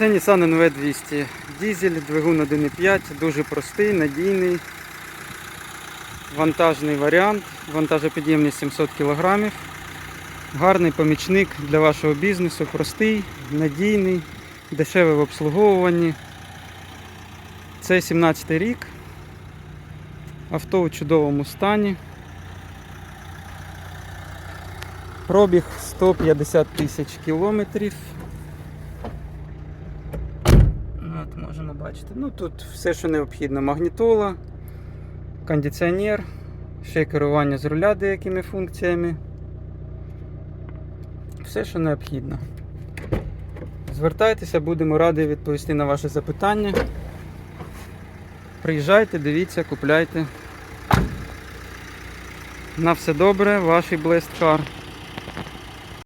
Це Nissan NV200. Дізель, двигун 1.5, дуже простий, надійний, вантажний варіант, вантажопідємність 700 кг. Гарний помічник для вашого бізнесу, простий, надійний, дешевий в обслуговуванні. Це 17 рік. Авто у чудовому стані. Пробіг 150 тисяч кілометрів. От можемо бачити. Ну тут все, що необхідно. Магнітола, кондиціонер, ще керування з руля деякими функціями. Все, що необхідно. Звертайтеся, будемо раді відповісти на ваші запитання. Приїжджайте, дивіться, купляйте. На все добре, ваш Blessed Car.